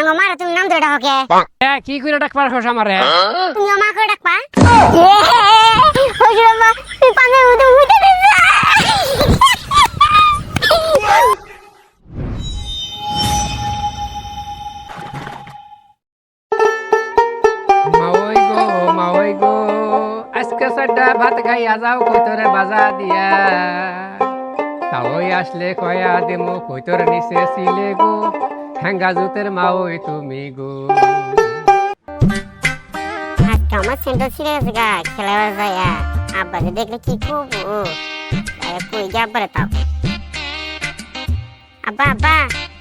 আঙ্গ মারে তুমি নাম ধরে ডাকে এ কি করে ডাকবার খোস আমারে? তুমি আমার করে ডাকবা। পানে উঠে উঠে গো মাওই গো আজকে ভাত খাইয়া যাও কইতরে বাজা দিয়া। তাওই আসলে কয়া দেমো কইতরে নিচে ছিলে গো। হ্যাঙ্গা জুতের মাওই তুমি গো। আজকে আমার সেন্টার ছিঁড়ে গেছে গা খেলাবার যায় আব্বাকে দেখলে কি করব কই আব্বারে তাও? আব্বা আব্বা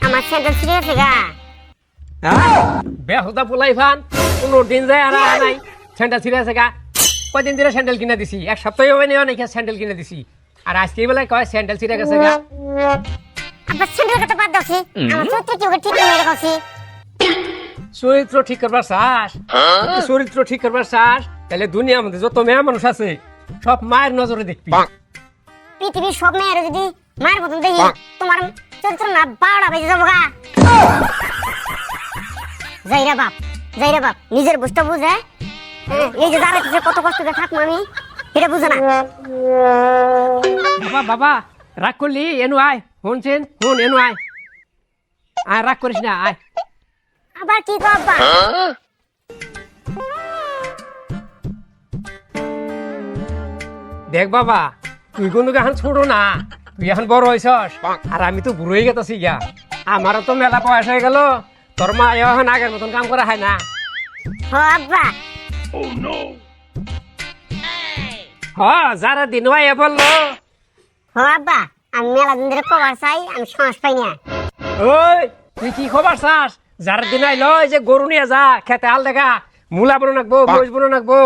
আমার সেন্টার ছিঁড়ে গেছে গা বেহুদা পোলাই ফান কোনো দিন যায় আর নাই। স্যান্ডেল ছিঁড়ে আছে গা। কদিন ধরে স্যান্ডেল কিনে দিছি? এক সপ্তাহে হবে নাকি স্যান্ডেল কিনে দিছি। আর আজকে বেলায় কয় স্যান্ডেল ছিঁড়ে গেছে গা। কথা বাদ আমার চরিত্র কি ঠিক মেরে রাখছি চরিত্র ঠিক করবার চাস চরিত্র ঠিক করবার চাস তাহলে দুনিয়ার মধ্যে যত মেয়ে মানুষ আছে সব মায়ের নজরে দেখবি। পৃথিবীর সব মেয়েরা যদি মায়ের মতন দেখি তোমার চরিত্র না বারোটা বেজে যাব গা। যাইরা বাপ যাইরা বাপ নিজের বুঝতে বুঝে। এই যে যারা কত কষ্ট থাকব আমি এটা বুঝে না। বাবা বাবা রাগ করলি এনু আয় শুনছেন শুন এনু আয় আয় রাগ করিস না আয় আবার কি করবা দেখ বাবা তুই কিন্তু এখন ছোট না। তুই এখন বড় হয়েছস আর আমি তো বুড়োই গেছি গিয়া। আমারও তো মেলা বয়স হয়ে গেল। তোর মা এখন আগের মতন কাম করা হয় না। হ যারা দিন এ বলল হ আব্বা আমি মেলা দিন ধরে কবার চাই আমি সাহস পাই না। ওই তুই কি খবর চাস? যারা দিন আইলো এই যে গরু নিয়ে যা খেতে হাল দেখা। মূলা বনো নাকবো মরিচ বনো নাকবো।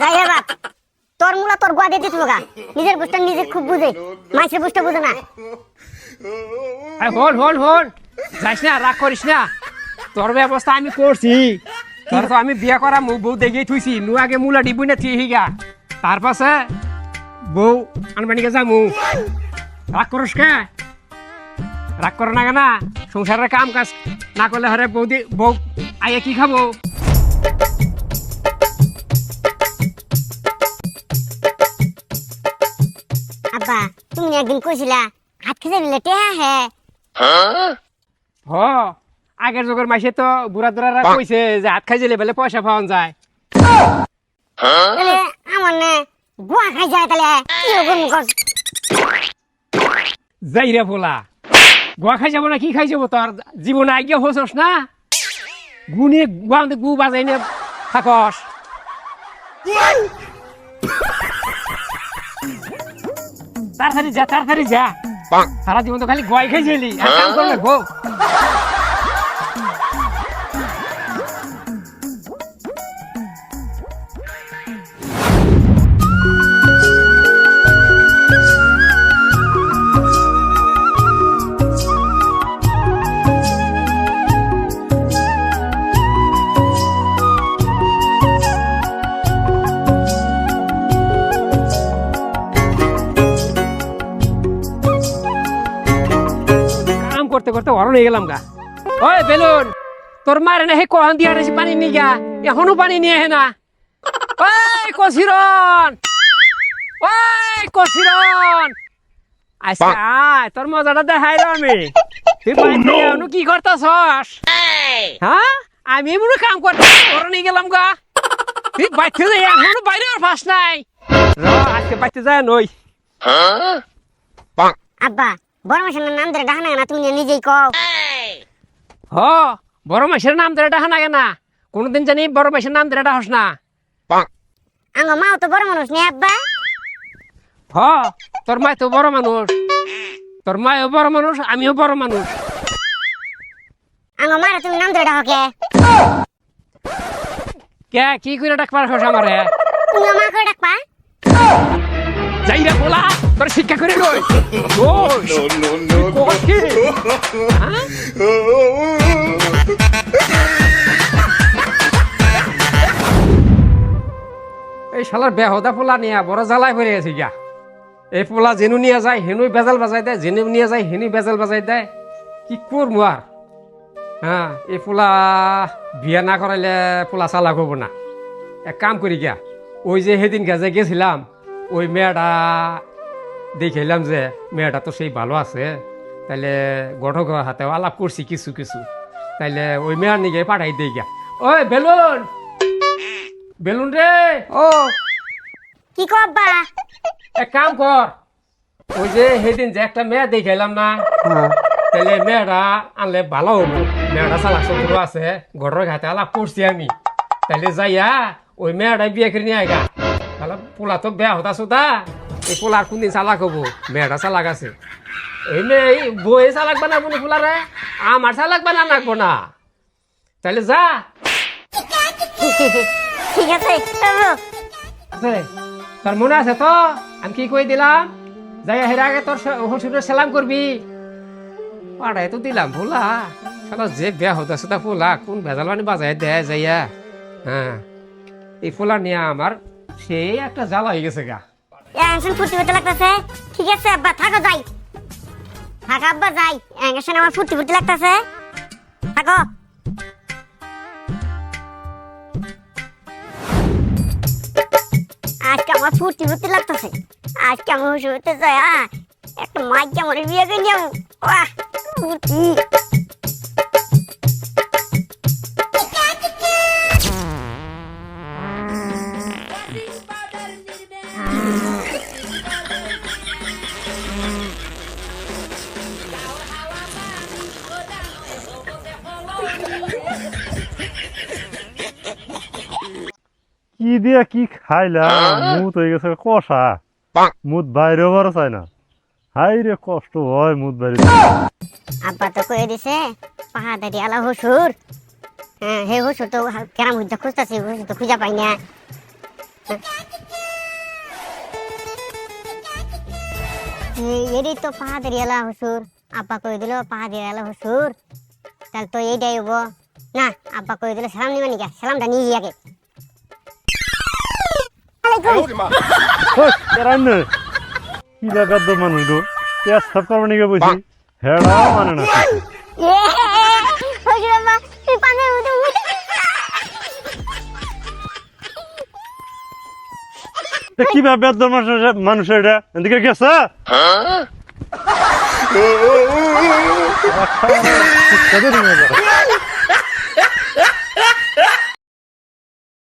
যাইরা বাপ তোর মুলা তোর গোয়া দিয়ে দিত গা। নিজের বুঝটা নিজে খুব বুঝে মাছের বুঝটা বুঝে না। হল হল হল। যাইস না রাগ করিস না। তোর ব্যবস্থা আমি করছি। তোর তো আমি বিয়ে করা মু বউ দেখিয়ে থুইছি। নু আগে মুলা ডিবুই না থিয়ে হিগা তার পাশে বউ। আনবানিকে যামু। রাগ করিস কে? রাগ করো না কেনা? সংসারের কাম কাজ না করলে হরে বউ দি বউ আইয়ে কি খাব? আব্বা তুমি একদিন কইছিলা হাত খেতে নিলে টেহা হে। হ আগের যুগের মাসে তো বুড়া দুরারা কইছে যে হাত খাই দিলে বেলে পয়সা পাওয়া যায়। আমার নে গোয়া খাই যায় তাহলে কি যাই রে বলা গোয়া খাই যাব না কি খাই যাব তোর? জীবনে আগে হসস না? গুনে গুয়াতে গু বাজাই নে থাকস। তাড়াতাড়ি যা তাড়াতাড়ি যা। সারা জীবন তো খালি গোয়াই খাই যাইলি। আর কাম করলে গো করতে করতে অরণ হয়ে গেলাম গা। ওই বেলুন তোর মারে না হে কহান দিয়া রেছি পানি নিয়ে গা? এখনও পানি নিয়ে আহে না। ওই কসিরন ওই কসিরন আচ্ছা আয় তোর মজাটা দেখাই আমি। তুই বাইরে এখনও কি করতাছস? হ্যাঁ আমি মনে কাম করতে অরণ হয়ে গেলাম গা। তুই বাইতে যাই এখনও বাইরে আর ফাঁস নাই। র আজকে বাইতে যায় নই। আব্বা বড় মাসের নাম ধরে ডাকা না তুমি নিজেই কও। হ বড় মাসের নাম ধরে ডাকা না। কেনা কোনদিন জানি বড় মাসের নাম ধরে ডাকস না। আঙ্গ মাও তো বড় মানুষ আব্বা। হ তোর মায় তো বড় মানুষ। তোর মায়ও বড় মানুষ আমিও বড় মানুষ। আঙ্গ মারে তুমি নাম ধরে ডাকে কে? কি করে ডাকবার খোস আমারে তুমি আমার করে ডাকবা? যাই রে বলা। তোর শিক্ষা করে নই দোষ তুই কস কি? হ্যাঁ? এই শালার বেহদা পোলা নিয়ে বড় জ্বালায় পড়ে গেছে গিয়া। এই পোলা যেনু নিয়ে যায় হেনু বেজাল বাজাই দেয় যেনু নিয়ে যায় হেনু বেজাল বাজাই দেয়। কি করব আর? হ্যাঁ এই পোলা বিয়া না করাইলে পোলা চালাক হব না। এক কাম করি গিয়া ওই যে সেদিন গাছে গেছিলাম ওই মেয়েটা দেখাইলাম যে মেয়েটা তো সেই ভালো আছে তাইলে গঠক হাতে আলাপ করছি কিছু কিছু। তাইলে ওই মেয়ের নিকে পাঠাই দিই গিয়া ওই বেলুন! বেলুন রে! ও। কি কো আব্বা? এক কাম কর ওই যে সেদিন যে একটা মেয়ে দেখাইলাম না তাহলে মেয়েটা আনলে ভালো হব। মেয়েটা চালাক চতুর আছে ঘরের ঘাতে আলাপ করছি আমি। তাহলে যাইয়া ওই মেয়েটা বিয়ে করে নিয়ে আইগা তাহলে পোলা তো বেয়া হতা সুতা এই পোলার কোনদিন চালাক হব। মেয়েটা চালাক আছে। এই মেয়ে এই বই চালাক বানাবো না পোলারে আমার চালাক বানা নাকবো না। তাহলে যা। ঠিক আছে আছে তোর মনে আছে তো? আমি কি কই দিলাম? যাই হের আগে তোর শ্বশুরের সালাম করবি। পাড়াই তো দিলাম ভোলা শালা যে বেয়া হতে তা ফুলা কোন ভেজাল মানে বাজায় দেয় যাইয়া। হ্যাঁ এই ফুলা নিয়ে আমার সেই একটা জ্বালা হয়ে গেছে গা। অ্যাংশন ফুর্তি ফুর্তি লাগতেছে। ঠিক আছে আব্বা থাকো যাই। থাকো আব্বা যাই। অ্যাংশন আমার ফুর্তি ফুর্তি লাগতেছে। থাকো। আজকে আমার ফুর্তি ফুর্তি লাগতেছে। আজকে আমার হুশ হতে যায় আ, একটা মাইক কেমন বিয়ে করে যাব বাহ ফুর্তি। কি দিয়া কি খাইলাম মুত হয়ে গেছে কষা। মুত বাইরেও বড় চাই না। হাই রে কষ্ট হয় মুত বাইরে। আব্বা তো কয়ে দিছে পাহাড়ি আলা হুসুর। হ্যাঁ হে হুসুর তো কেরাম হুজা খুঁজতেছি হুসুর তো খুঁজা পাই না। এরই তো পাহাড়ি আলা হুসুর। আব্বা কয়ে দিল পাহাড়ি আলা হুসুর তাহলে তো এইটাই হব না আব্বা কয়ে দিল সালাম নিবা নিকা সালামটা নিয়ে আগে। কি লাগার দো মানুষ গো পেঁয়াজ সাফ করব নিকে বসি। হেড়া মানে না। কি ভাবে মানুষের এটা? এদিকে গেছে? দিন